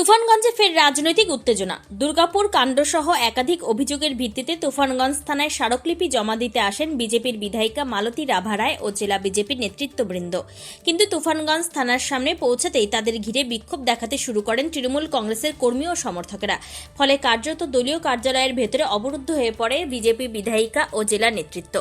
তুফানগঞ্জে ফের রাজনৈতিক উত্তেজনা। দুর্গাপুর কাণ্ডসহ একাধিক অভিযোগের ভিত্তিতে তুফানগঞ্জ থানায় স্মারকলিপি জমা দিতে আসেন বিজেপির বিধায়িকা মালতী রাভারায় ও জেলা বিজেপির নেতৃত্ববৃন্দ। কিন্তু তুফানগঞ্জ থানার সামনে পৌঁছাতেই তাদের ঘিরে বিক্ষোভ দেখাতে শুরু করেন তৃণমূল কংগ্রেসের কর্মী ও সমর্থকেরা। ফলে কার্যত দলীয় কার্যালয়ের ভেতরে অবরুদ্ধ হয়ে পড়ে বিজেপি বিধায়িকা ও জেলা নেতৃত্ব।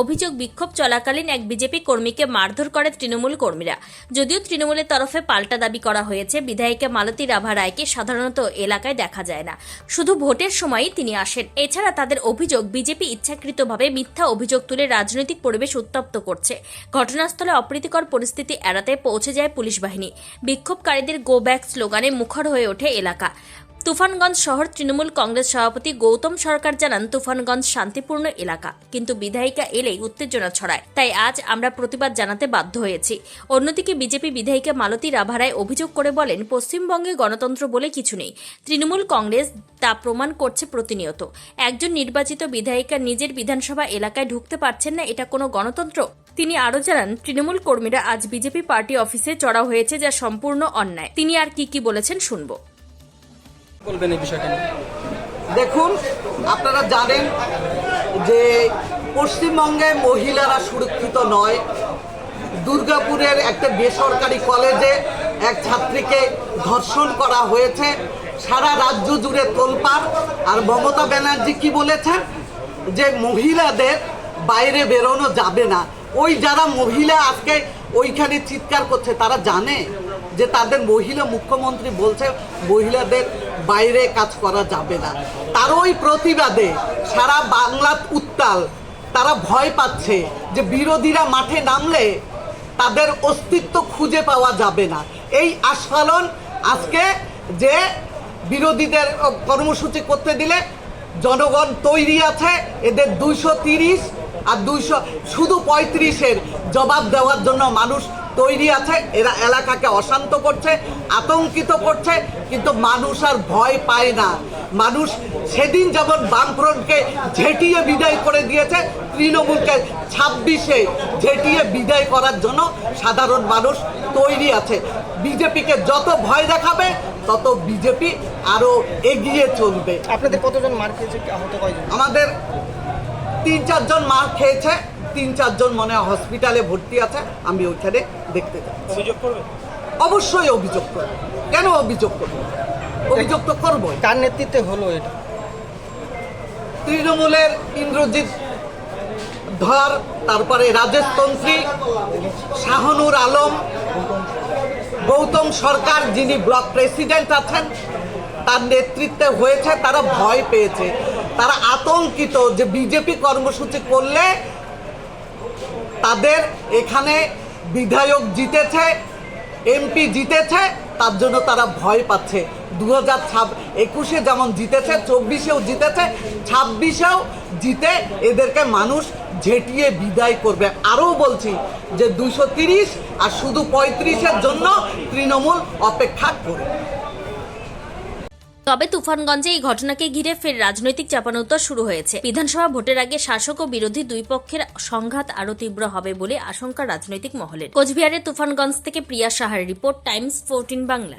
অভিযোগ বিক্ষোভ চলাকালীন এক বিজেপি কর্মীকে মারধর করে তৃণমূল কর্মীরা। যদিও তৃণমূলের তরফে পাল্টা দাবি করা হয়েছে, বিধায়িকা মালতী রাভা রায়কে সাধারণত এলাকায় দেখা যায় না। শুধু ভোটের সময়ই তিনি আসেন। এছাড়া তাদের অভিযোগ, বিজেপি ইচ্ছাকৃতভাবে মিথ্যা অভিযোগ তুলে রাজনৈতিক পরিবেশ উত্তপ্ত করছে। ঘটনাস্থলে অপ্রীতিকর পরিস্থিতি এড়াতে পৌঁছে যায় পুলিশ বাহিনী। বিক্ষোভকারীদের গো ব্যাক স্লোগানে মুখর হয়ে ওঠে এলাকা। তুফানগঞ্জ শহর তৃণমূল কংগ্রেস সভাপতি গৌতম সরকার জানান, তুফানগঞ্জ শান্তিপূর্ণ এলাকা, কিন্তু বিধায়িকা এলেই উত্তেজনা ছড়ায়। তাই আজ আমরা প্রতিবাদ জানাতে বাধ্য হয়েছি। অন্যদিকে বিজেপি বিধায়িকা মালতী রাভারায় অভিযোগ করে বলেন, পশ্চিমবঙ্গে গণতন্ত্র বলে কিছু নেই। তৃণমূল কংগ্রেস তা প্রমাণ করছে প্রতিনিয়ত। একজন নির্বাচিত বিধায়িকা নিজের বিধানসভা এলাকায় ঢুকতে পারছেন না, এটা কোনো গণতন্ত্র? তিনি আরও জানান, তৃণমূল কর্মীরা আজ বিজেপি পার্টি অফিসে চড়া হয়েছে, যা সম্পূর্ণ অন্যায়। তিনি আর কি কি বলেছেন শুনব। বলবেন এই বিষয়টা? দেখুন, আপনারা জানেন যে পশ্চিমবঙ্গে মহিলারা সুরক্ষিত নয়। দুর্গাপুরের একটা বেসরকারি কলেজে এক ছাত্রীকে ধর্ষণ করা হয়েছে। সারা রাজ্য জুড়ে তোলপাড়। আর মমতা ব্যানার্জি কি বলেছেন? যে মহিলাদের বাইরে বেরোনো যাবে না। ওই যারা মহিলা আজকে ওইখানে চিৎকার করছে, তারা জানে? যে তাদের মহিলা মুখ্যমন্ত্রী বলছে, মহিলাদের বাইরে কাজ করা যাবে না। তার ওই প্রতিবাদে সারা বাংলা উত্তাল, তারা ভয় পাচ্ছে যে বিরোধীরা মাঠে নামলে তাদের অস্তিত্ব খুঁজে পাওয়া যাবে না। এই আস্ফালন আজকে যে বিরোধীদের কর্মসূচি করতে দিলে জনগণ তৈরি আছে, এদের দুইশো তিরিশ আর দুইশো, শুধু পঁয়ত্রিশের জবাব দেওয়ার জন্য মানুষ তৈরি আছে এরা এলাকাকে অশান্ত করছে আতঙ্কিত করছে কিন্তু মানুষ আর ভয় পায় না। মানুষ সেদিন যেমন বামফ্রন্টকে ঝেঁটিয়ে বিদায় করে দিয়েছে তৃণমূলকে ছাব্বিশে ঝেঁটিয়ে বিদায় করার জন্য সাধারণ মানুষ তৈরি আছে। বিজেপিকে যত ভয় দেখাবে তত বিজেপি আরও এগিয়ে চলবে। আপনাদের কতজন মার খেয়েছে? আহত কয়জন? আমাদের তিন চারজন মার খেয়েছে তিন চারজন মনে হয় হসপিটালে ভর্তি আছে আমি ওইখানে দেখতে অভিযোগ করবে? অবশ্যই অভিযোগ করব। কেন অভিযোগ করব? অভিযোগ তো করবোই। কার নেতৃত্বে হলো এটা? তৃণমূলের ইন্দ্রজিৎ ধর তারপরে রাজেশ তন্ত্রী শাহনুর আলম গৌতম সরকার যিনি ব্লক প্রেসিডেন্ট আছেন তার নেতৃত্বে হয়েছে তারা ভয় পেয়েছে। তারা আতঙ্কিত যে বিজেপি কর্মসূচি করলে তাদের এখানে বিধায়ক জিতেছে, এমপি জিতেছে, তার জন্য তারা ভয় পাচ্ছে। দু হাজার একুশে যেমন জিতেছে, চব্বিশেও জিতেছে, ছাব্বিশেও জিতে এদেরকে মানুষ ঝেটিয়ে বিদায় করবে। আরও বলছি যে দুশো তিরিশ আর শুধু পঁয়ত্রিশের জন্য তৃণমূল অপেক্ষা করবে। তবে তুফানগঞ্জে এই ঘটনাকে ঘিরে ফের রাজনৈতিক চাপানোত্তর শুরু হয়েছে। বিধানসভা ভোটের আগে শাসক ও বিরোধী দুই পক্ষের সংঘাত আরও তীব্র হবে বলে আশঙ্কা রাজনৈতিক মহলের। কোচবিহারের তুফানগঞ্জ থেকে প্রিয়া সাহার রিপোর্ট, টাইমস ফোরটিন বাংলা।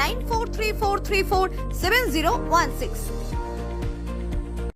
9434347016.